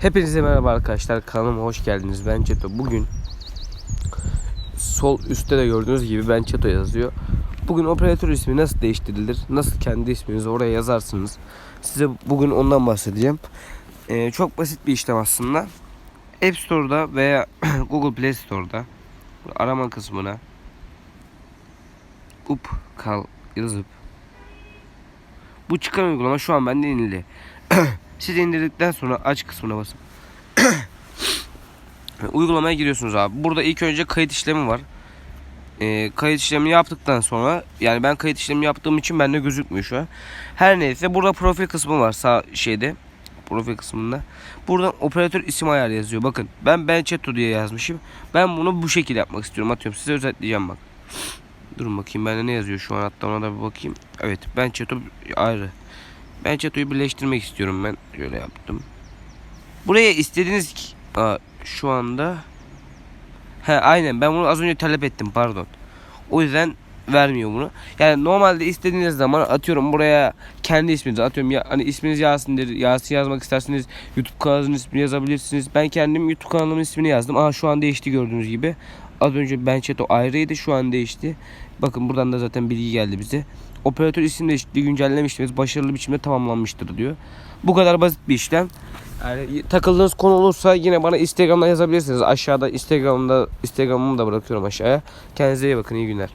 Hepinize merhaba arkadaşlar kanalıma hoş geldiniz. Ben Çeto. Bugün sol üstte de gördüğünüz gibi ben Çeto yazıyor. Bugün operatör ismi nasıl değiştirilir nasıl kendi isminizi oraya yazarsınız? Size bugün ondan bahsedeceğim. Ee, çok basit bir işlem aslında. App Store'da veya Google Play Store'da arama kısmına up kal yazıp bu çıkan uygulama şu an bende inili siz indirdikten sonra aç kısmına basın. Uygulamaya giriyorsunuz abi. Burada ilk önce kayıt işlemi var. Ee, kayıt işlemini yaptıktan sonra yani ben kayıt işlemi yaptığım için bende gözükmüyor şu an. Her neyse burada profil kısmı var sağ şeyde. Profil kısmında. Buradan operatör isim ayarı yazıyor. Bakın ben Ben Chato diye yazmışım. Ben bunu bu şekilde yapmak istiyorum. Atıyorum size özetleyeceğim bak. Durun bakayım bende ne yazıyor şu an hatta ona da bir bakayım. Evet Ben Chato ayrı. Ben çatoyu birleştirmek istiyorum ben. Şöyle yaptım. Buraya istediğiniz Aa, şu anda He aynen ben bunu az önce talep ettim pardon. O yüzden vermiyor bunu. Yani normalde istediğiniz zaman atıyorum buraya kendi isminizi atıyorum ya hani isminiz Yasin'dir. Yasin yazmak isterseniz YouTube kanalınızın ismini yazabilirsiniz. Ben kendim YouTube kanalımın ismini yazdım. Aha şu an değişti gördüğünüz gibi. Az önce Ben Çeto ayrıydı şu an değişti. Bakın buradan da zaten bilgi geldi bize. Operatör isim değişikliği güncellemiştiniz. Başarılı biçimde tamamlanmıştır diyor. Bu kadar basit bir işlem. Yani takıldığınız konu olursa yine bana Instagram'dan yazabilirsiniz. Aşağıda Instagram'da Instagram'ımı da bırakıyorum aşağıya. Kendinize iyi bakın. iyi günler.